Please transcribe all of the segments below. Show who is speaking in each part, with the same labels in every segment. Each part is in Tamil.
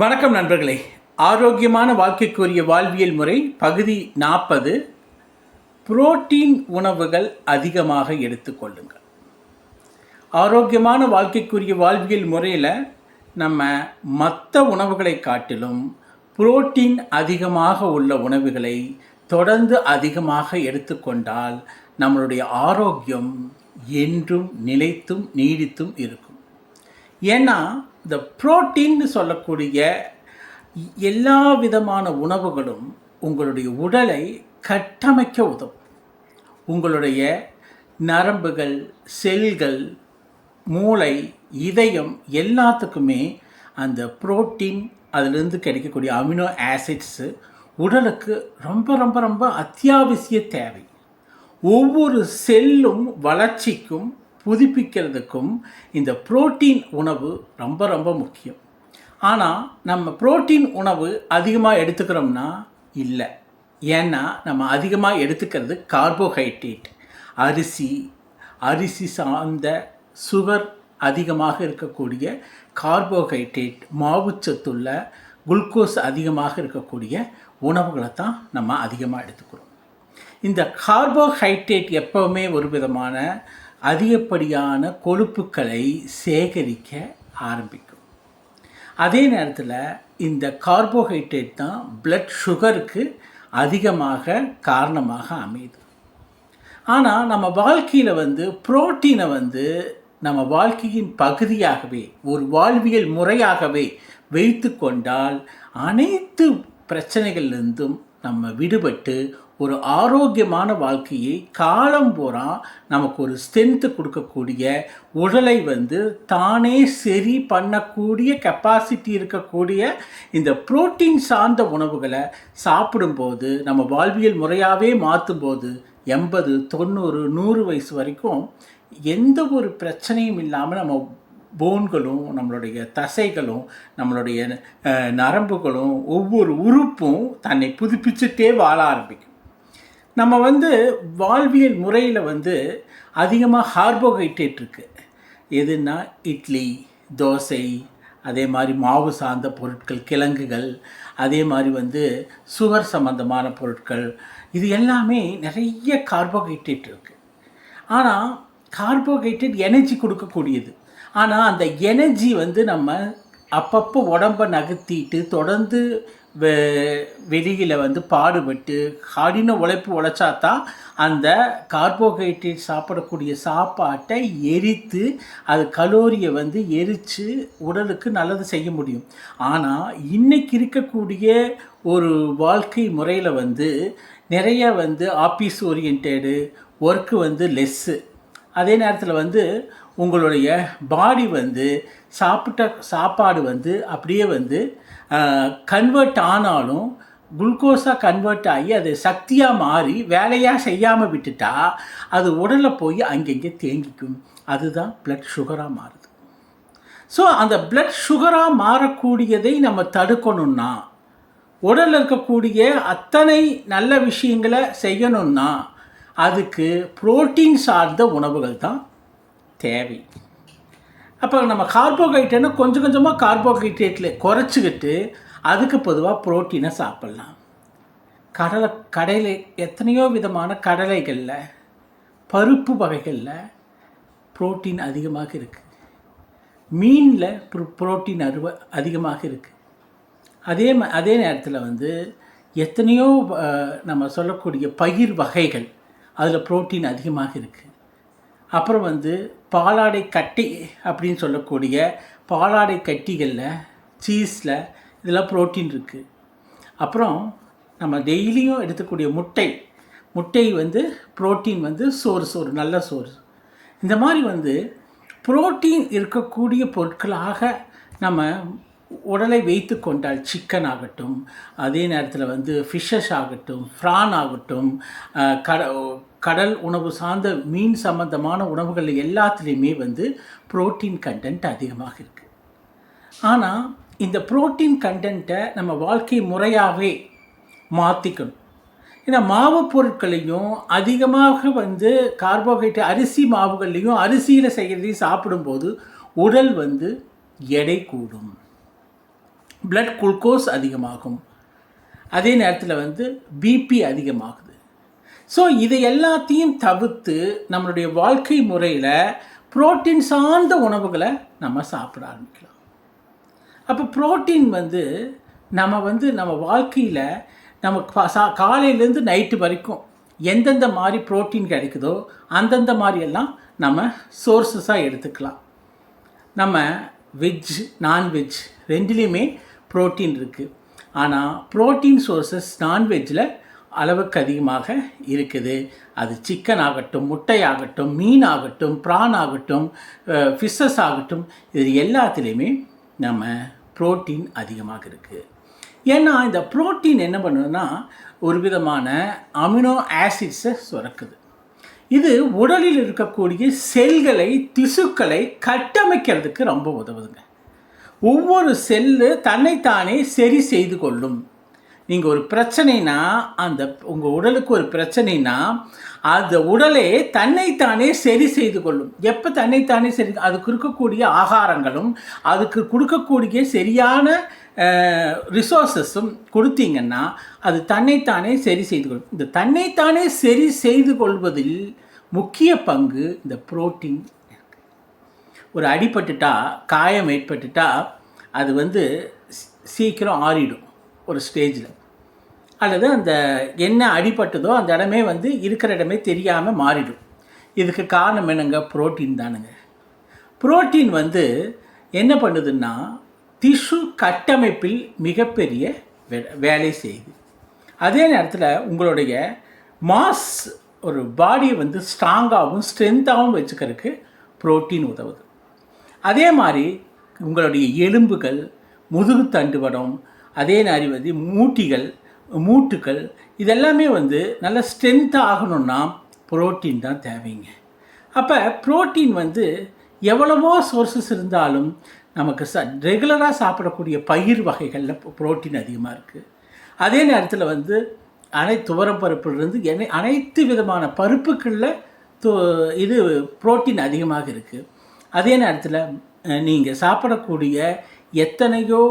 Speaker 1: வணக்கம் நண்பர்களே. ஆரோக்கியமான வாழ்க்கைக்குரிய வாழ்வியல் முறை பகுதி நாற்பது. புரோட்டீன் உணவுகள் அதிகமாக எடுத்துக்கொள்ளுங்கள் ஆரோக்கியமான வாழ்க்கைக்குரிய வாழ்வியல் முறையில் நம்ம மற்ற உணவுகளை காட்டிலும் புரோட்டீன் அதிகமாக உள்ள உணவுகளை தொடர்ந்து அதிகமாக எடுத்துக்கொண்டால் நம்மளுடைய ஆரோக்கியம் என்றும் நிலைத்தும் நீடித்தும் இருக்கும். ஏன்னா இந்த புரோட்டீன்னு சொல்லக்கூடிய எல்லா விதமான உணவுகளும் உங்களுடைய உடலை கட்டமைக்க உதவும். உங்களுடைய நரம்புகள் செல்கள் மூளை இதயம் எல்லாத்துக்குமே அந்த புரோட்டீன் அதிலிருந்து கிடைக்கக்கூடிய அமினோ ஆசிட்ஸு உடலுக்கு ரொம்ப ரொம்ப ரொம்ப அத்தியாவசிய தேவை. ஒவ்வொரு செல்லும் வளர்ச்சிக்கும் புதுப்பிக்கிறதுக்கும் இந்த புரோட்டீன் உணவு ரொம்ப ரொம்ப முக்கியம். ஆனால் நம்ம புரோட்டீன் உணவு அதிகமாக எடுத்துக்கிறோம்னா இல்லை. ஏன்னா நம்ம அதிகமாக எடுத்துக்கிறது கார்போஹைட்ரேட் அரிசி அரிசி சார்ந்த சுகர் அதிகமாக இருக்கக்கூடிய கார்போஹைட்ரேட் மாவுச்சத்துள்ள குளுக்கோஸ் அதிகமாக இருக்கக்கூடிய உணவுகளை தான் நம்ம அதிகமாக எடுத்துக்கிறோம். இந்த கார்போஹைட்ரேட் எப்போவுமே ஒரு விதமான அதிகப்படியான கொழுப்புக்களை சேகரிக்க ஆரம்பிக்கும். அதே நேரத்தில் இந்த கார்போஹைட்ரேட் தான் பிளட் சுகருக்கு அதிகமாக காரணமாக அமையுது. ஆனால் நம்ம வாழ்க்கையில் வந்து புரோட்டீனை வந்து நம்ம வாழ்க்கையின் பகுதியாகவே ஒரு வாழ்வியல் முறையாகவே வைத்து கொண்டால் அனைத்து பிரச்சனைகள்லேருந்தும் நம்ம விடுபட்டு ஒரு ஆரோக்கியமான வாழ்க்கையை காலம் பூரா நமக்கு ஒரு ஸ்ட்ரென்த்து கொடுக்கக்கூடிய உடலை வந்து தானே சரி பண்ணக்கூடிய கெப்பாசிட்டி இருக்கக்கூடிய இந்த புரோட்டீன் சார்ந்த உணவுகளை சாப்பிடும்போது நம்ம வாழ்வியல் முறையாகவே மாற்றும்போது எண்பது தொண்ணூறு நூறு வயசு வரைக்கும் எந்த ஒரு பிரச்சனையும் இல்லாமல் நம்ம போன்களும் நம்மளுடைய தசைகளும் நம்மளுடைய நரம்புகளும் ஒவ்வொரு உறுப்பும் தன்னை புதுப்பிச்சுட்டே வாழ ஆரம்பிக்கும். நம்ம வந்து வாழ்வியல் முறையில் வந்து அதிகமாக கார்போஹைட்ரேட் இருக்குது எதுன்னா இட்லி தோசை அதே மாதிரி மாவு சார்ந்த பொருட்கள் கிழங்குகள் அதே மாதிரி வந்து சுகர் சம்பந்தமான பொருட்கள். இது எல்லாமே நிறைய கார்போஹைட்ரேட் இருக்குது ஆனால் கார்போஹைட்ரேட் எனர்ஜி கொடுக்கக்கூடியது. ஆனால் அந்த எனர்ஜி வந்து நம்ம அப்பப்போ உடம்ப நகர்த்திட்டு தொடர்ந்து வெளியில் வந்து பாடுபட்டு கடின உழைப்பு உழைச்சா தான் அந்த கார்போஹைட்ரேட் சாப்பிடக்கூடிய சாப்பாட்டை எரித்து அது கலோரியை வந்து எரித்து உடலுக்கு நல்லது செய்ய முடியும். ஆனால் இன்றைக்கி இருக்கக்கூடிய ஒரு வாழ்க்கை முறையில் வந்து நிறைய வந்து ஆஃபீஸ் ஓரியன்டு ஒர்க்கு வந்து லெஸ்ஸு. அதே நேரத்தில் வந்து உங்களுடைய பாடி வந்து சாப்பிட்ட சாப்பாடு வந்து அப்படியே வந்து கன்வெர்ட் ஆனாலும் குளுக்கோஸாக கன்வெர்ட் ஆகி அது சக்தியாக மாறி வேலையாக செய்யாமல் விட்டுட்டா அது உடலில் போய் அங்கங்கே தேங்கிக்கும். அதுதான் பிளட் சுகராக மாறுது. ஸோ அந்த பிளட் சுகராக மாறக்கூடியதை நம்ம தடுக்கணும்னா உடலில் இருக்கக்கூடிய அத்தனை நல்ல விஷயங்களை செய்யணும்னா அதுக்கு புரோட்டீன் சார்ந்த உணவுகள் தான் தேவை. அப்போ நம்ம கார்போஹைட்ரேட்னா கொஞ்சம் கொஞ்சமாக கார்போஹைட்ரேட்டில் குறைச்சிக்கிட்டு அதுக்கு பொதுவாக புரோட்டீனை சாப்பிட்லாம். கடலை கடலை எத்தனையோ விதமான கடலைகளில் பருப்பு வகைகளில் புரோட்டீன் அதிகமாக இருக்குது மீனில் ப்ரோ புரோட்டீன் அருவ அதிகமாக இருக்குது அதே ம அதே நேரத்தில் வந்து எத்தனையோ நம்ம சொல்லக்கூடிய பயிர் வகைகள் அதில் புரோட்டீன் அதிகமாக இருக்குது அப்புறம் வந்து பாலாடை கட்டி அப்படின்னு சொல்லக்கூடிய பாலாடை கட்டிகளில் சீஸில் இதெல்லாம் புரோட்டீன் இருக்குது அப்புறம் நம்ம டெய்லியும் எடுத்துக்கூடிய முட்டை. முட்டை வந்து புரோட்டீன் வந்து சோறு சோறு நல்ல சோறு. இந்த மாதிரி வந்து புரோட்டீன் இருக்கக்கூடிய பொருட்களாக நம்ம உடலை வைத்து கொண்டால் சிக்கன் ஆகட்டும் அதே நேரத்தில் வந்து ஃபிஷ்ஷஸ் ஆகட்டும் ஃப்ரான் ஆகட்டும் கட கடல் உணவு சார்ந்த மீன் சம்பந்தமான உணவுகள் எல்லாத்துலேயுமே வந்து புரோட்டீன் கண்டென்ட் அதிகமாக இருக்குது ஆனால் இந்த புரோட்டீன் கண்டென்ட்டை நம்ம வாழ்க்கை முறையாகவே மாற்றிக்கணும் ஏன்னா மாவு பொருட்களையும் அதிகமாக வந்து கார்போஹைட்ரேட் அரிசி மாவுகள்லையும் அரிசியில் செய்கிறதையும் சாப்பிடும்போது உடல் வந்து எடை கூடும். பிளட் குளுக்கோஸ் அதிகமாகும். அதே நேரத்தில் வந்து பிபி அதிகமாகுது. ஸோ இதை எல்லாத்தையும் தவிர்த்து நம்மளுடைய வாழ்க்கை முறையில் புரோட்டீன் சார்ந்த உணவுகளை நம்ம சாப்பிட ஆரம்பிக்கலாம். அப்போ புரோட்டீன் வந்து நம்ம வந்து நம்ம வாழ்க்கையில் நம்ம சா காலையிலேருந்து நைட்டு வரைக்கும் எந்தெந்த மாதிரி புரோட்டீன் கிடைக்குதோ அந்தந்த மாதிரியெல்லாம் நம்ம சோர்ஸஸாக எடுத்துக்கலாம். நம்ம வெஜ் நான்வெஜ் ரெண்டுலேயுமே புரோட்டீன் இருக்குது ஆனால் புரோட்டீன் சோர்ஸஸ் நான்வெஜ்ஜில் அளவுக்கு அதிகமாக இருக்குது. அது சிக்கன் ஆகட்டும் முட்டை ஆகட்டும் மீன் ஆகட்டும் ப்ரான் ஆகட்டும் ஃபிஷ்ஷஸ் ஆகட்டும் இது எல்லாத்துலேயுமே நம்ம புரோட்டீன் அதிகமாக இருக்குது ஏன்னா இந்த புரோட்டீன் என்ன பண்ணுதுன்னா ஒரு விதமான அமினோ ஆசிட்ஸை சுரக்குது. இது உடலில் இருக்கக்கூடிய செல்களை திசுக்களை கட்டமைக்கிறதுக்கு ரொம்ப உதவுதுங்க. ஒவ்வொரு செல்லு தன்னைத்தானே சரி செய்து கொள்ளும். நீங்கள் ஒரு பிரச்சனைனா அந்த உங்கள் உடலுக்கு ஒரு பிரச்சனைனா அந்த உடலே தன்னைத்தானே சரி செய்து கொள்ளும். எப்போ தன்னைத்தானே சரி அதுக்கு இருக்கக்கூடிய ஆகாரங்களும் அதுக்கு கொடுக்கக்கூடிய சரியான ரிசோர்ஸஸும் கொடுத்தீங்கன்னா அது தன்னைத்தானே சரி செய்து கொள்ளும். இந்த தன்னைத்தானே சரி செய்து கொள்வதில் முக்கிய பங்கு இந்த புரோட்டீன் ஒரு அடிபட்டுட்டா காயம் ஏற்பட்டுட்டா அது வந்து சீக்கிரம் ஆறிடும் ஒரு ஸ்டேஜில். அல்லது அந்த என்ன அடிபட்டதோ அந்த இடமே வந்து இருக்கிற இடமே தெரியாமல் மாறிடும். இதுக்கு காரணம் என்னங்க? புரோட்டீன் தானுங்க. புரோட்டீன் வந்து என்ன பண்ணுதுன்னா திசு கட்டமைப்பில் மிகப்பெரிய வே- வேலை செய்யுது. அதே நேரத்தில் உங்களுடைய மாஸ் ஒரு பாடியை வந்து ஸ்ட்ராங்காகவும் ஸ்ட்ரென்த்தாகவும் வச்சுக்கிறதுக்கு புரோட்டீன் உதவுது. அதே மாதிரி உங்களுடைய எலும்புகள் முதுகு தண்டுவடம் அதே மாதிரி வந்து மூட்டிகள் மூட்டுகள் இதெல்லாமே வந்து நல்ல ஸ்ட்ரென்த் ஆகணும்னா புரோட்டீன் தான் தேவைங்க. அப்போ புரோட்டீன் வந்து எவ்வளவோ சோர்சஸ் இருந்தாலும் நமக்கு ச ரெகுலராக சாப்பிடக்கூடிய பயிர் வகைகளில் புரோட்டீன் அதிகமாக இருக்குது அதே நேரத்தில் வந்து அனைத்து துவரப்பருப்புலேருந்து என அனைத்து விதமான பருப்புகளில் து இது புரோட்டீன் அதிகமாக இருக்குது அதே நேரத்தில் நீங்கள் சாப்பிடக்கூடிய எத்தனையோ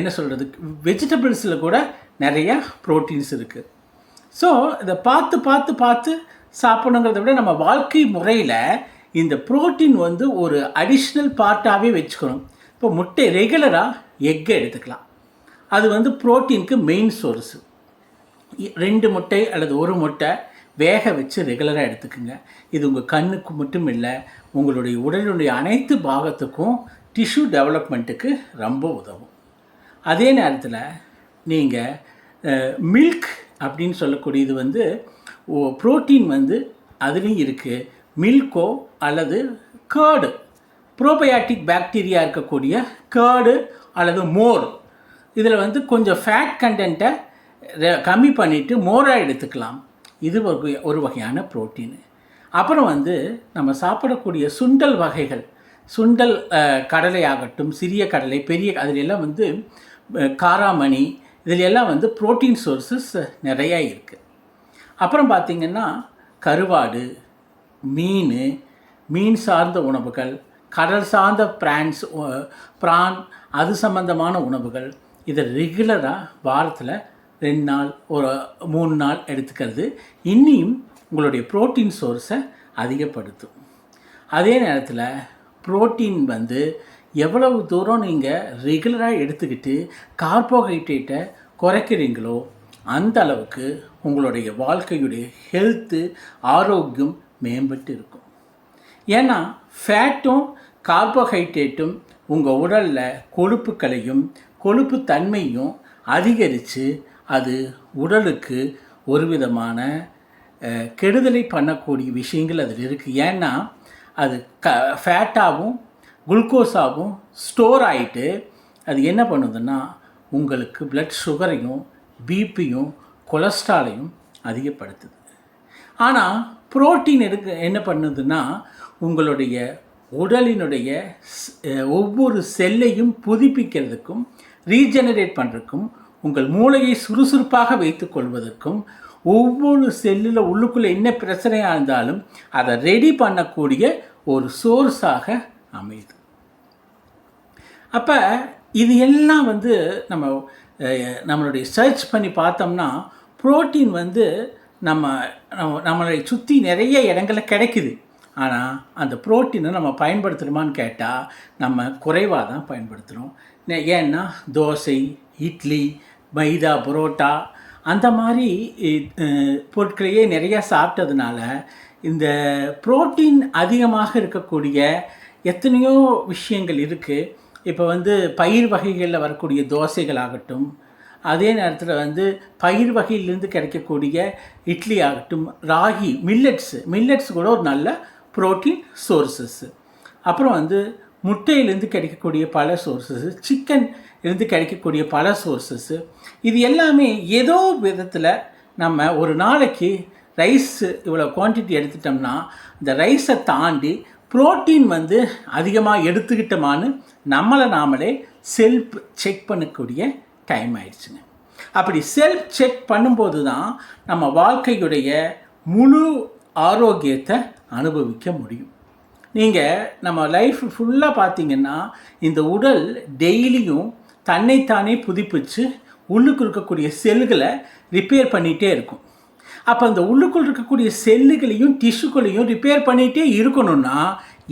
Speaker 1: என்ன சொல்கிறது வெஜிடபிள்ஸில் கூட நிறையா ப்ரோட்டீன்ஸ் இருக்குது ஸோ இதை பார்த்து பார்த்து பார்த்து சாப்பிடணுங்கிறத விட நம்ம வாழ்க்கை முறையில் இந்த புரோட்டீன் வந்து ஒரு அடிஷ்னல் பார்ட்டாகவே வச்சுக்கணும். இப்போ முட்டை ரெகுலராக எக்கை எடுத்துக்கலாம். அது வந்து புரோட்டீனுக்கு மெயின் சோர்ஸு ரெண்டு முட்டை அல்லது ஒரு முட்டை வேக வச்சு ரெகுலராக எடுத்துக்கோங்க. இது உங்கள் கண்ணுக்கு மட்டும் இல்லை உங்களுடைய உடலுடைய அனைத்து பாகத்துக்கும் டிஷ்யூ டெவலப்மெண்ட்டுக்கு ரொம்ப உதவும். அதே நேரத்தில் நீங்கள் மில்க் அப்படின்னு சொல்லக்கூடியது வந்து புரோட்டீன் வந்து அதுலேயும் இருக்குது மில்கோ அல்லது கேர்டு ப்ரோபயாட்டிக் பாக்டீரியா இருக்கக்கூடிய கேர்டு அல்லது மோர். இதில் வந்து கொஞ்சம் ஃபேட் கண்டென்ட்டை கம்மி பண்ணிவிட்டு மோராக எடுத்துக்கலாம். இது ஒரு ஒரு வகையான புரோட்டீன் அப்புறம் வந்து நம்ம சாப்பிடக்கூடிய சுண்டல் வகைகள். சுண்டல் கடலை ஆகட்டும் சிறிய கடலை பெரிய அதிலெல்லாம் வந்து காராமணி இதில் எல்லாம் வந்து புரோட்டீன் சோர்ஸஸ் நிறையா இருக்குது அப்புறம் பார்த்திங்கன்னா கருவாடு மீன் மீன் சார்ந்த உணவுகள் கடல் சார்ந்த பிரான்ஸ் ப்ரான் அது சம்பந்தமான உணவுகள் இதை ரெகுலராக வாரத்தில் ரெண்டு நாள் ஒரு மூணு நாள் எடுத்துக்கிறது. இன்னியும் உங்களுடைய புரோட்டீன் சோர்ஸை அதிகப்படுத்தும். அதே நேரத்தில் புரோட்டீன் வந்து எவ்வளவு தூரம் நீங்கள் ரெகுலராக எடுத்துக்கிட்டு கார்போஹைட்ரேட்டை குறைக்கிறீங்களோ அந்த அளவுக்கு உங்களுடைய வாழ்க்கையுடைய ஹெல்த்து ஆரோக்கியம் மேம்பட்டு இருக்கும். ஏன்னா ஃபேட்டும் கார்போஹைட்ரேட்டும் உங்கள் உடலில் கொழுப்புக்களையும் கொழுப்பு தன்மையும் அதிகரித்து அது உடலுக்கு ஒரு விதமான கெடுதலை பண்ணக்கூடிய விஷயங்கள் அதில் இருக்குது ஏன்னா அது க ஃபேட்டாகவும் குளுக்கோஸாகவும் ஸ்டோர் ஆகிட்டு அது என்ன பண்ணுதுன்னா உங்களுக்கு பிளட் சுகரையும் பிபியும் கொலஸ்ட்ராலையும் அதிகப்படுத்துது. ஆனால் புரோட்டீன் எடுக்க என்ன பண்ணுதுன்னா உங்களுடைய உடலினுடைய ஒவ்வொரு செல்லையும் புதுப்பிக்கிறதுக்கும் ரீஜெனரேட் பண்ணுறதுக்கும் உங்கள் மூளையை சுறுசுறுப்பாக வைத்துக்கொள்வதற்கும் ஒவ்வொரு செல்லில் உள்ளுக்குள்ளே என்ன பிரச்சனையாக இருந்தாலும் அதை ரெடி பண்ணக்கூடிய ஒரு சோர்ஸாக அமையுது. அப்போ இது எல்லாம் வந்து நம்ம நம்மளுடைய சர்ச் பண்ணி பார்த்தோம்னா புரோட்டீன் வந்து நம்ம நம்ம நம்மளை சுற்றி நிறைய இடங்களில் கிடைக்குது. ஆனால் அந்த புரோட்டீனை நம்ம பயன்படுத்துகிறோமான்னு கேட்டால் நம்ம குறைவாக தான் பயன்படுத்துகிறோம் ஏன்னா தோசை இட்லி மைதா புரோட்டா அந்த மாதிரி பொருட்களையே நிறையா சாப்பிட்டதுனால இந்த புரோட்டீன் அதிகமாக இருக்கக்கூடிய எத்தனையோ விஷயங்கள் இருக்குது இப்போ வந்து பயிர் வகைகளில் வரக்கூடிய தோசைகள் ஆகட்டும் அதே நேரத்தில் வந்து பயிர் வகையிலேருந்து கிடைக்கக்கூடிய இட்லி ஆகட்டும் ராகி மில்லட்ஸு மில்லட்ஸ் கூட ஒரு நல்ல புரோட்டீன் சோர்ஸஸ்ஸு அப்புறம் வந்து முட்டையிலேருந்து கிடைக்கக்கூடிய பல சோர்சஸ் சிக்கன் இருந்து கிடைக்கக்கூடிய பல சோர்சஸ் இது எல்லாமே ஏதோ விதத்தில் நம்ம ஒரு நாளைக்கு ரைஸ் இவ்வளோ குவான்டிட்டி எடுத்துட்டோம்னா இந்த ரைஸை தாண்டி புரோட்டீன் வந்து அதிகமாக எடுத்துக்கிட்டோமான்னு நம்மளை நாமளே செல்ஃப் செக் பண்ணக்கூடிய டைம் ஆயிடுச்சுங்க. அப்படி செல்ஃப் செக் பண்ணும்போது தான் நம்ம வாழ்க்கையுடைய முழு ஆரோக்கியத்தை அனுபவிக்க முடியும். நீங்கள் நம்ம லைஃப் ஃபுல்லாக பார்த்தீங்கன்னா இந்த உடல் டெய்லியும் தன்னைத்தானே புதுப்பிச்சு உள்ளுக்கு இருக்கக்கூடிய செல்களை ரிப்பேர் பண்ணிகிட்டே இருக்கும். அப்போ அந்த உள்ளுக்குள் இருக்கக்கூடிய செல்லுகளையும் டிஷ்யூக்களையும் ரிப்பேர் பண்ணிகிட்டே இருக்கணும்னா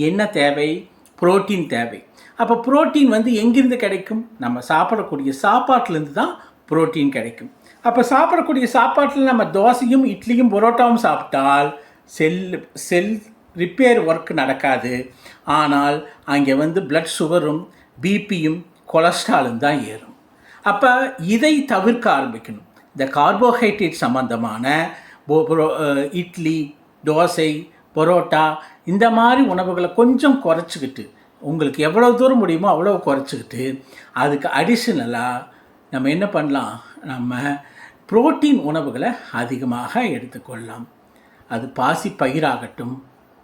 Speaker 1: என்ன தேவை? புரோட்டீன் தேவை. அப்போ புரோட்டீன் வந்து எங்கிருந்து கிடைக்கும்? நம்ம சாப்பிடக்கூடிய சாப்பாட்டிலேருந்து தான் புரோட்டீன் கிடைக்கும். அப்போ சாப்பிடக்கூடிய சாப்பாட்டில் நம்ம தோசையும் இட்லியும் பரோட்டாவும் சாப்பிட்டால் செல் செல் ரிப்பேர் ஒர்க் நடக்காது. ஆனால் அங்கே வந்து பிளட் சுகரும் பிபியும் கொலஸ்ட்ராலும் தான் ஏறும். அப்போ இதை தவிர்க்க ஆரம்பிக்கணும். இந்த கார்போஹைட்ரேட் சம்பந்தமான இட்லி தோசை பரோட்டா இந்த மாதிரி உணவுகளை கொஞ்சம் குறைச்சிக்கிட்டு உங்களுக்கு எவ்வளோ தூரம் முடியுமோ அவ்வளோ குறைச்சிக்கிட்டு அதுக்கு அடிஷ்னலாக நம்ம என்ன பண்ணலாம்? நம்ம புரோட்டீன் உணவுகளை அதிகமாக எடுத்துக்கொள்ளலாம். அது பாசி பயிராகட்டும்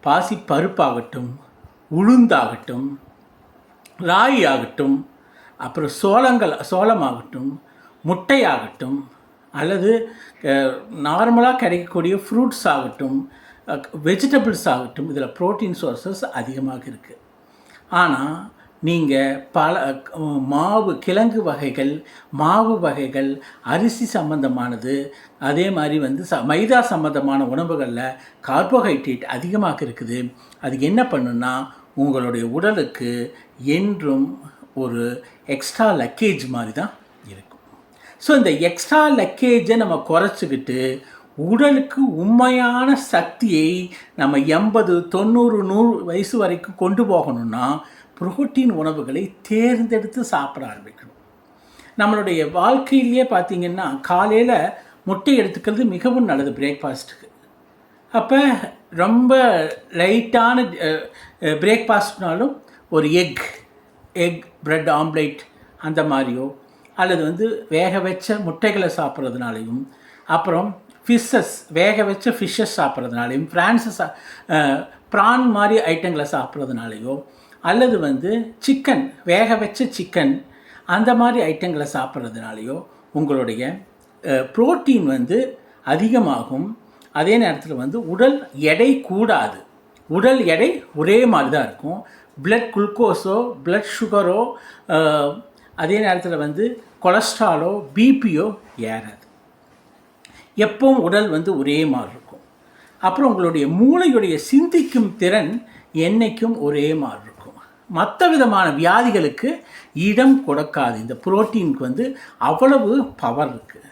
Speaker 1: பாசி பருப்பாகட்டும் உளுந்தாகட்டும் ராகி ஆகட்டும் அப்புறம் சோளங்கள் சோளமாகட்டும் முட்டையாகட்டும் அல்லது நார்மலாக கிடைக்கக்கூடிய ஃப்ரூட்ஸ் ஆகட்டும் வெஜிடபிள்ஸ் ஆகட்டும் இதில் புரோட்டீன் சோர்சஸ் அதிகமாக இருக்குது ஆனால் நீங்கள் பல மாவு கிழங்கு வகைகள் மாவு வகைகள் அரிசி சம்பந்தமானது அதே மாதிரி வந்து ச மைதா சம்பந்தமான உணவுகளில் கார்போஹைட்ரேட் அதிகமாக இருக்குது. அது என்ன பண்ணுன்னா உங்களுடைய உடலுக்கு என்றும் ஒரு எக்ஸ்ட்ரா லக்கேஜ் மாதிரி தான் ஸோ இந்த எக்ஸ்ட்ரா லக்கேஜை நம்ம குறைச்சிக்கிட்டு உடலுக்கு உண்மையான சக்தியை நம்ம எண்பது தொண்ணூறு நூறு வயசு வரைக்கும் கொண்டு போகணும்னா புரோட்டீன் உணவுகளை தேர்ந்தெடுத்து சாப்பிட ஆரம்பிக்கணும். நம்மளுடைய வாழ்க்கையிலேயே பார்த்தீங்கன்னா காலையில் முட்டை எடுத்துக்கிறது மிகவும் நல்லது பிரேக்ஃபாஸ்ட்டுக்கு அப்போ ரொம்ப லைட்டான பிரேக்ஃபாஸ்ட்னாலும் ஒரு எக் எக் ப்ரெட் ஆம்லேட் அந்த மாதிரியோ அல்லது வந்து வேக வச்ச முட்டைகளை சாப்பிட்றதுனாலையும் அப்புறம் ஃபிஷ்ஷஸ் வேக வச்ச ஃபிஷ்ஷஸ் சாப்பிட்றதுனாலையும் ஃப்ரான்ஸை சா ப்ரான் மாதிரி ஐட்டங்களை சாப்பிட்றதுனாலையோ அல்லது வந்து சிக்கன் வேக வச்ச சிக்கன் அந்த மாதிரி ஐட்டங்களை சாப்பிட்றதுனாலையோ உங்களுடைய புரோட்டீன் வந்து அதிகமாகும். அதே நேரத்தில் வந்து உடல் எடை கூடாது. உடல் எடை ஒரே மாதிரி தான் இருக்கும். பிளட் குளுக்கோஸோ பிளட் சுகரோ அதே நேரத்தில் வந்து கொலஸ்ட்ராலோ பிபியோ ஏறாது. எப்பவும் உடல் வந்து ஒரே மாதிரி இருக்கும். அப்புறம் உங்களுடைய மூளையுடைய சிந்திக்கும் திறன் என்றைக்கும் ஒரே மாதிரி இருக்கும். மற்ற விதமான வியாதிகளுக்கு இடம் கொடுக்காது. இந்த புரோட்டீனுக்கு வந்து அவ்வளவு பவர் இருக்குது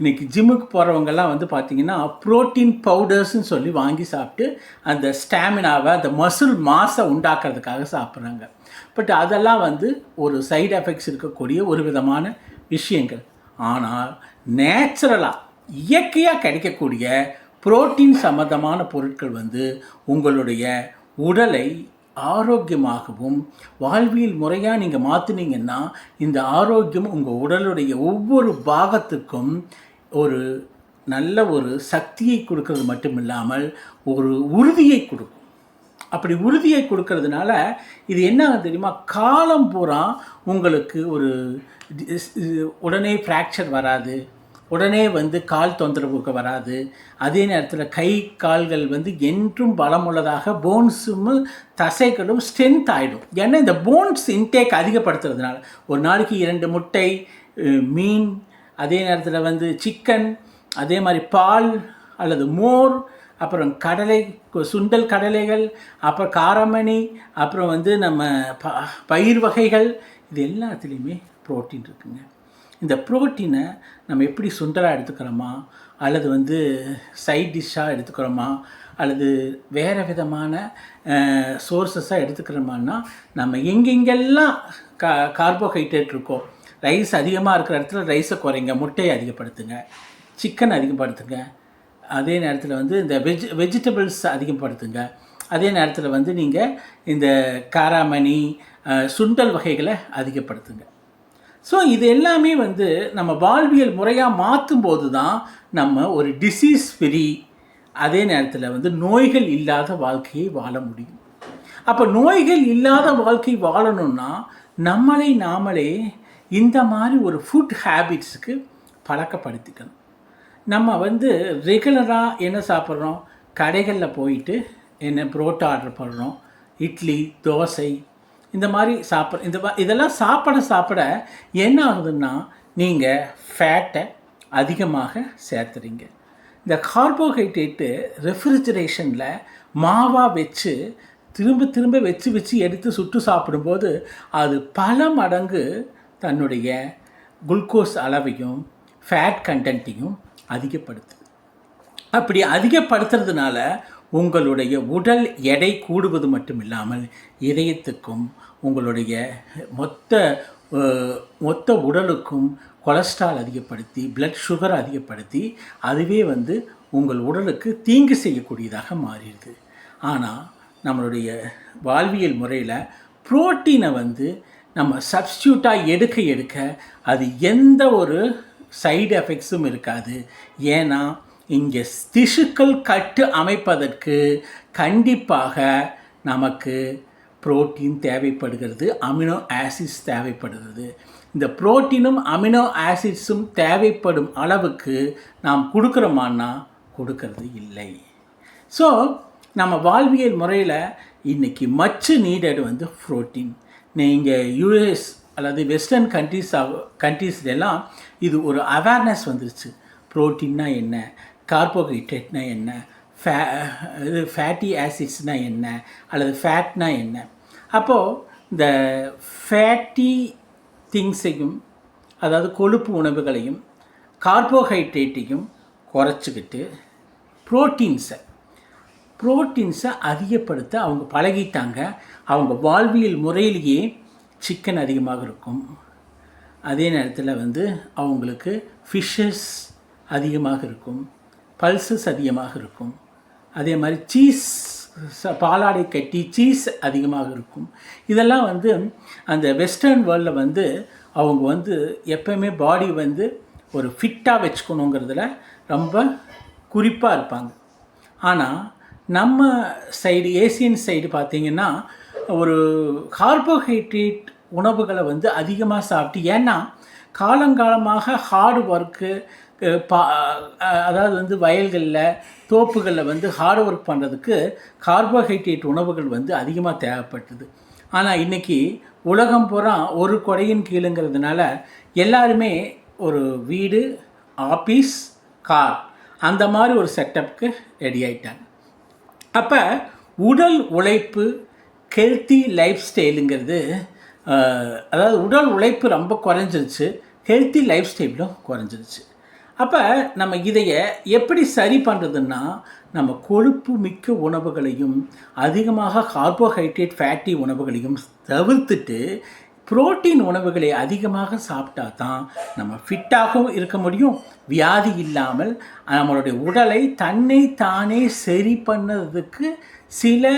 Speaker 1: இன்றைக்கி ஜிம்முக்கு போகிறவங்கெல்லாம் வந்து பார்த்திங்கன்னா ப்ரோட்டீன் பவுடர்ஸ்னு சொல்லி வாங்கி சாப்பிட்டு அந்த ஸ்டாமினாவை அந்த மசில் மாஸை உண்டாக்குறதுக்காக சாப்பிட்றாங்க. பட் அதெல்லாம் வந்து ஒரு சைடு எஃபெக்ட்ஸ் இருக்கக்கூடிய ஒரு விதமான விஷயங்கள். ஆனால் நேச்சுரலாக இயற்கையாக கிடைக்கக்கூடிய புரோட்டீன் சம்மந்தமான பொருட்கள் வந்து உங்களுடைய உடலை ஆரோக்கியமாகவும் வாழ்வியல் முறையாக நீங்கள் மாற்றினீங்கன்னா இந்த ஆரோக்கியம் உங்கள் உடலுடைய ஒவ்வொரு பாகத்துக்கும் ஒரு நல்ல ஒரு சக்தியை கொடுக்கறது மட்டும் இல்லாமல் ஒரு உறுதியை கொடுக்கும். அப்படி உறுதியை கொடுக்கறதுனால இது என்ன தெரியுமா? காலம் பூரா உங்களுக்கு ஒரு உடனே ஃப்ராக்சர் வராது. உடனே வந்து கால் தொந்தரவுக்கு வராது. அதே நேரத்தில் கை கால்கள் வந்து என்றும் பலமுள்ளதாக போன்ஸும் தசைகளும் ஸ்ட்ரென்த் ஆகிடும் ஏன்னா இந்த போன்ஸ் இன்டேக் அதிகப்படுத்துறதுனால ஒரு நாளைக்கு இரண்டு முட்டை மீன் அதே நேரத்தில் வந்து சிக்கன் அதே மாதிரி பால் அல்லது மோர் அப்புறம் கடலை சுண்டல் கடலைகள் அப்புறம் காரமணி அப்புறம் வந்து நம்ம ப பயிர் வகைகள் இது எல்லாத்துலேயுமே புரோட்டீன் இருக்குங்க. இந்த புரோட்டீனை நம்ம எப்படி சுண்டலாக எடுத்துக்கிறோமா? அல்லது வந்து சைட் டிஷ்ஷாக எடுத்துக்கிறோமா? அல்லது வேறு விதமான சோர்ஸஸாக எடுத்துக்கிறோமான்னா நம்ம எங்கெங்கெல்லாம் கா கார்போஹைட்ரேட் இருக்கோ ரைஸ் அதிகமாக இருக்கிற இடத்துல ரைஸை குறைங்க முட்டையை அதிகப்படுத்துங்க சிக்கன் அதிகப்படுத்துங்க அதே நேரத்தில் வந்து இந்த வெஜ் வெஜிடபிள்ஸ் அதிகப்படுத்துங்க. அதே நேரத்தில் வந்து நீங்கள் இந்த காராமணி சுண்டல் வகைகளை அதிகப்படுத்துங்க. ஸோ இது எல்லாமே வந்து நம்ம வாழ்வியல் முறையாக மாற்றும் போது தான் நம்ம ஒரு டிசீஸ் ஃப்ரீ அதே நேரத்தில் வந்து நோய்கள் இல்லாத வாழ்க்கையை வாழ முடியும். அப்போ நோய்கள் இல்லாத வாழ்க்கை வாழணும்னா நம்மளை நாமளே இந்த மாதிரி ஒரு ஃபுட் ஹேபிட்ஸுக்கு பழக்கப்படுத்திக்கணும். நம்ம வந்து ரெகுலராக என்ன சாப்பிட்றோம்? கடைகளில் போயிட்டு என்ன புரோட்டா ஆர்டர் பண்ணுறோம் இட்லி தோசை இந்த மாதிரி சாப்பிட் இந்த இதெல்லாம் சாப்பிட சாப்பிட என்ன ஆகுதுன்னா நீங்கள் ஃபேட்டை அதிகமாக சேர்த்துறீங்க. இந்த கார்போஹைட்ரேட்டு ரெஃப்ரிஜரேஷனில் மாவாக வச்சு திரும்ப திரும்ப வச்சு வச்சு எடுத்து சுட்டு சாப்பிடும்போது அது பல மடங்கு தன்னுடைய குளுக்கோஸ் அளவையும் ஃபேட் கண்டென்ட்டையும் அதிகப்படுத்துது. அப்படி அதிகப்படுத்துறதுனால உங்களுடைய உடல் எடை கூடுவது மட்டும் இல்லாமல் இதயத்துக்கும் உங்களுடைய மொத்த மொத்த உடலுக்கும் கொலஸ்ட்ரால் அதிகப்படுத்தி பிளட் சுகர் அதிகப்படுத்தி அதுவே வந்து உங்கள் உடலுக்கு தீங்கு செய்யக்கூடியதாக மாறிடுது. ஆனால் நம்மளுடைய வாழ்வியல் முறையில் புரோட்டீனை வந்து நம்ம சப்ஸ்டியூட்டாக எடுக்க எடுக்க அது எந்த ஒரு சைடு எஃபெக்ட்ஸும் இருக்காது. ஏன்னா இங்கே திசுக்கள் கட்டு அமைப்பதற்கு கண்டிப்பாக நமக்கு புரோட்டீன் தேவைப்படுகிறது அமினோ ஆசிட்ஸ் தேவைப்படுகிறது. இந்த புரோட்டீனும் அமினோ ஆசிட்ஸும் தேவைப்படும் அளவுக்கு நாம் கொடுக்குறோமான்னா கொடுக்கறது இல்லை. ஸோ நம்ம வாழ்வியல் முறையில் இன்றைக்கி மச்சு நீடட் வந்து புரோட்டீன் நீங்கள் யூஎஸ் அல்லது வெஸ்டர்ன் கண்ட்ரீஸ் கண்ட்ரீஸ்லாம் இது ஒரு அவேர்னஸ் வந்துருச்சு. புரோட்டீன்னா என்ன? கார்போஹைட்ரேட்னா என்ன? ஃபே இது ஃபேட்டி ஆசிட்ஸ்னால் என்ன? அல்லது ஃபேட்னா என்ன? அப்போது இந்த ஃபேட்டி திங்ஸையும் அதாவது கொழுப்பு உணவுகளையும் கார்போஹைட்ரேட்டையும் குறைச்சிக்கிட்டு புரோட்டீன்ஸை புரோட்டீன்ஸை அதிகப்படுத்த அவங்க பழகிட்டாங்க. அவங்க வாழ்வியல் முறையிலேயே சிக்கன் அதிகமாக இருக்கும். அதே நேரத்தில் வந்து அவங்களுக்கு ஃபிஷ்ஷஸ் அதிகமாக இருக்கும் பல்சஸ் அதிகமாக இருக்கும். அதே மாதிரி சீஸ் பாலாடை கட்டி சீஸ் அதிகமாக இருக்கும். இதெல்லாம் வந்து அந்த வெஸ்டர்ன் வேர்ல்டில் வந்து அவங்க வந்து எப்பயுமே பாடி வந்து ஒரு ஃபிட்டாக வச்சுக்கணுங்கிறதுல ரொம்ப குறிப்பாக இருப்பாங்க. ஆனால் நம்ம சைடு ஏசியன் சைடு பார்த்திங்கன்னா ஒரு கார்போஹைட்ரேட் உணவுகளை வந்து அதிகமாக சாப்பிட்டு ஏன்னா காலங்காலமாக ஹார்டு ஒர்க்கு பா அதாவது வந்து வயல்களில் தோப்புகளில் வந்து ஹார்ட் ஒர்க் பண்ணுறதுக்கு கார்போஹைட்ரேட் உணவுகள் வந்து அதிகமாக தேவைப்பட்டது. ஆனால் இன்றைக்கி உலகம் பூரா ஒரு கொடையின் கீழுங்கிறதுனால எல்லாருமே ஒரு வீடு ஆஃபீஸ் கார் அந்த மாதிரி ஒரு செட்டப்புக்கு ரெடி ஆகிட்டாங்க அப்போ உடல் உழைப்பு ஹெல்த்தி லைஃப் ஸ்டைலுங்கிறது அதாவது உடல் உழைப்பு ரொம்ப குறைஞ்சிருச்சு ஹெல்த்தி லைஃப் ஸ்டைலும் குறைஞ்சிருச்சு. அப்போ நம்ம இதைய எப்படி சரி பண்ணுறதுன்னா நம்ம கொழுப்பு மிக்க உணவுகளையும் அதிகமாக கார்போஹைட்ரேட் ஃபேட்டி உணவுகளையும் தவிர்த்துட்டு புரோட்டீன் உணவுகளை அதிகமாக சாப்பிட்டா தான் நம்ம ஃபிட்டாகவும் இருக்க முடியும். வியாதி இல்லாமல் நம்மளுடைய உடலை தன்னை தானே சரி பண்ணதுக்கு சில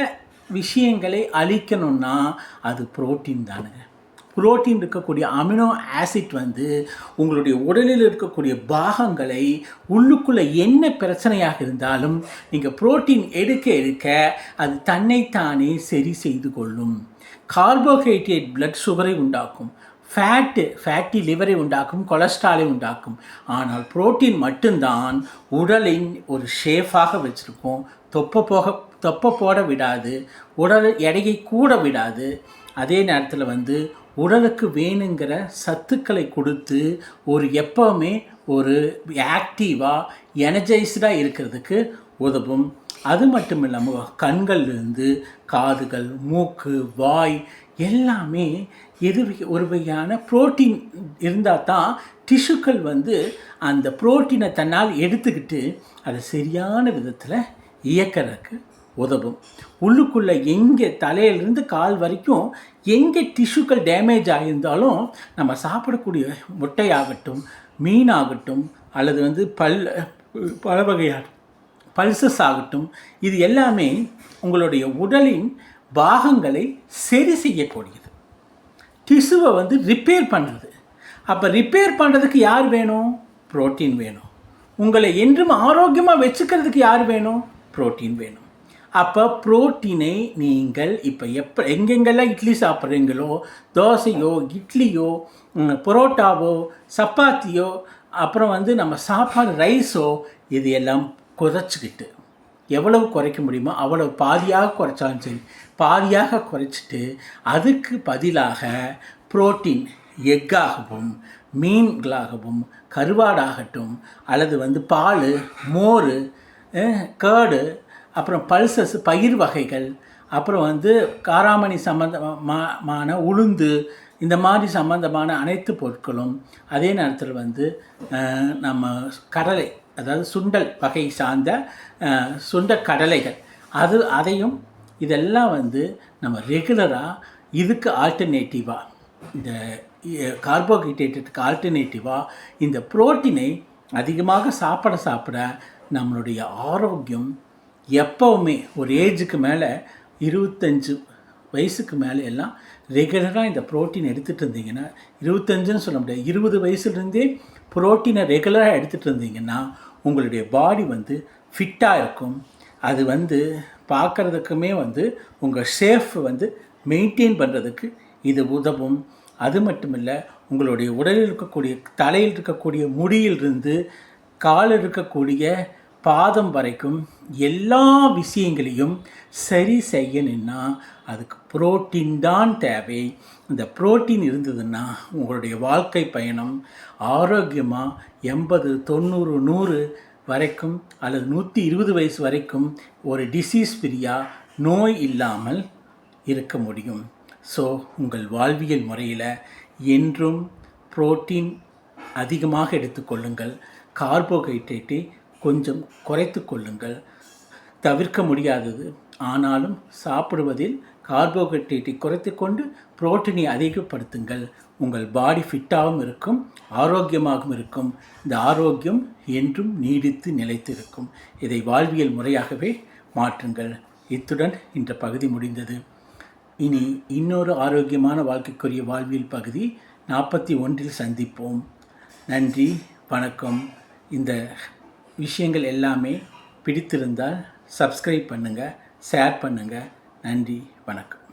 Speaker 1: விஷயங்களை அழிக்கணும்னா அது புரோட்டீன் தானுங்க. புரோட்டீன் இருக்கக்கூடிய அமினோ ஆசிட் வந்து உங்களுடைய உடலில் இருக்கக்கூடிய பாகங்களை உள்ளுக்குள்ளே என்ன பிரச்சனையாக இருந்தாலும் நீங்கள் புரோட்டீன் எடுக்க எடுக்க அது தன்னைத்தானே சரி செய்து கொள்ளும். கார்போஹைட்ரேட் பிளட் சுகரை உண்டாக்கும். ஃபேட்டு ஃபேட்டி லிவரை உண்டாக்கும் கொலஸ்ட்ராலை உண்டாக்கும். ஆனால் புரோட்டீன் மட்டும்தான் உடலின் ஒரு ஷேஃபாக வச்சுருக்கும். தொப்பை போக தொப்பை போட விடாது உடல் எடையை கூட விடாது. அதே நேரத்தில் வந்து உடலுக்கு வேணுங்கிற சத்துக்களை கொடுத்து ஒரு எப்போவுமே ஒரு ஆக்டிவாக எனர்ஜைஸ்டாக இருக்கிறதுக்கு உதவும். அது மட்டும் இல்லாமல் கண்கள்லேருந்து காதுகள் மூக்கு வாய் எல்லாமே எது ஒரு வகையான புரோட்டீன் இருந்தால் தான் டிஷ்யூக்கள் வந்து அந்த புரோட்டீனை தன்னால் எடுத்துக்கிட்டு அதை சரியான விதத்தில் இயக்கிறதுக்கு உதவும். உள்ளுக்குள்ளே எங்கே தலையிலிருந்து கால் வரைக்கும் எங்கே டிஷ்யூக்கள் டேமேஜ் ஆகியிருந்தாலும் நம்ம சாப்பிடக்கூடிய முட்டையாகட்டும் மீனாகட்டும் அல்லது வந்து பல் பல வகையாக பல்சஸ் ஆகட்டும் இது எல்லாமே உங்களுடைய உடலின் பாகங்களை சரி செய்யக்கூடியது. திசுவை வந்து ரிப்பேர் பண்ணுறது அப்போ ரிப்பேர் பண்ணுறதுக்கு யார் வேணும்? புரோட்டீன் வேணும். உங்களை என்றும் ஆரோக்கியமாக வச்சுக்கிறதுக்கு யார் வேணும்? புரோட்டீன் வேணும். அப்போ புரோட்டீனை நீங்கள் இப்போ எப்போ எங்கெங்கெல்லாம் இட்லி சாப்பிட்றீங்களோ தோசையோ இட்லியோ புரோட்டாவோ சப்பாத்தியோ அப்புறம் வந்து நம்ம சாப்பாடு ரைஸோ இது எல்லாம் குறைச்சிக்கிட்டு எவ்வளவு குறைக்க முடியுமோ அவ்வளவு பாதியாக குறைச்சாலும் சரி பாதியாக குறைச்சிட்டு அதுக்கு பதிலாக புரோட்டீன் எக்காகவும் மீன்களாகவும் கருவாடாகட்டும் அல்லது வந்து பால் மோர் கேடு அப்புறம் பல்சஸ் பயிர் வகைகள் அப்புறம் வந்து காராமணி சம்பந்தமான உளுந்து இந்த மாதிரி சம்பந்தமான அனைத்து பொருட்களும் அதே நேரத்தில் வந்து நம்ம கடலை அதாவது சுண்டல் வகை சார்ந்த அஹ், கடலைகள். அது அதையும் இதெல்லாம் வந்து நம்ம ரெகுலராக இதுக்கு ஆல்டர்னேட்டிவாக இந்த கார்போஹைட்ரேட்டுக்கு ஆல்டர்னேட்டிவாக இந்த புரோட்டீனை அதிகமாக சாப்பிட சாப்பிட நம்மளுடைய ஆரோக்கியம் எப்போவுமே ஒரு ஏஜுக்கு மேலே இருபத்தஞ்சு வயசுக்கு மேலே எல்லாம் ரெகுலராக இந்த புரோட்டீன் எடுத்துகிட்டு இருந்தீங்கன்னா இருபத்தஞ்சுன்னு சொல்ல முடியாது இருபது வயசுலேருந்தே புரோட்டீனை ரெகுலராக எடுத்துகிட்டு இருந்தீங்கன்னா உங்களுடைய பாடி வந்து ஃபிட்டாக இருக்கும். அது வந்து பார்க்குறதுக்குமே வந்து உங்கள் சேஃப் வந்து மெயின்டைன் பண்ணுறதுக்கு இது உதவும். அது மட்டும் இல்லை உங்களுடைய உடலில் இருக்கக்கூடிய தலையில் இருக்கக்கூடிய முடியிலிருந்து காலில் இருக்கக்கூடிய பாதம் வரைக்கும் எல்லா விஷயங்களையும் சரி செய்யணுன்னா அதுக்கு புரோட்டீன் தான் தேவை. இந்த புரோட்டீன் இருந்ததுன்னா உங்களுடைய வாழ்க்கை பயணம் ஆரோக்கியமாக எண்பது தொண்ணூறு நூறு வரைக்கும் அல்லது நூற்றி இருபது வயசு வரைக்கும் ஒரு டிசீஸ் ஃப்ரீயாக நோய் இல்லாமல் இருக்க முடியும். ஸோ உங்கள் வாழ்வியல் முறையில் என்றும் புரோட்டீன் அதிகமாக எடுத்துக்கொள்ளுங்கள் கார்போஹைட்ரேட்டை கொஞ்சம் குறைத்து கொள்ளுங்கள். தவிர்க்க முடியாதது. ஆனாலும் சாப்பிடுவதில் கார்போஹைட்ரேட்டை குறைத்து கொண்டு புரோட்டீனை அதிகப்படுத்துங்கள். உங்கள் பாடி ஃபிட்டாகவும் இருக்கும் ஆரோக்கியமாகவும் இருக்கும். இந்த ஆரோக்கியம் என்றும் நீடித்து நிலைத்திருக்கும். இதை வாழ்வியல் முறையாகவே மாற்றுங்கள். இத்துடன் இந்த பகுதி முடிந்தது. இனி இன்னொரு ஆரோக்கியமான வாழ்க்கைக்குரிய வாழ்வியல் பகுதி நாற்பத்தி ஒன்றில் சந்திப்போம். நன்றி வணக்கம். இந்த விஷயங்கள் எல்லாமே பிடித்திருந்தால் சப்ஸ்கிரைப் பண்ணுங்கள் ஷேர் பண்ணுங்கள் நன்றி வணக்கம்.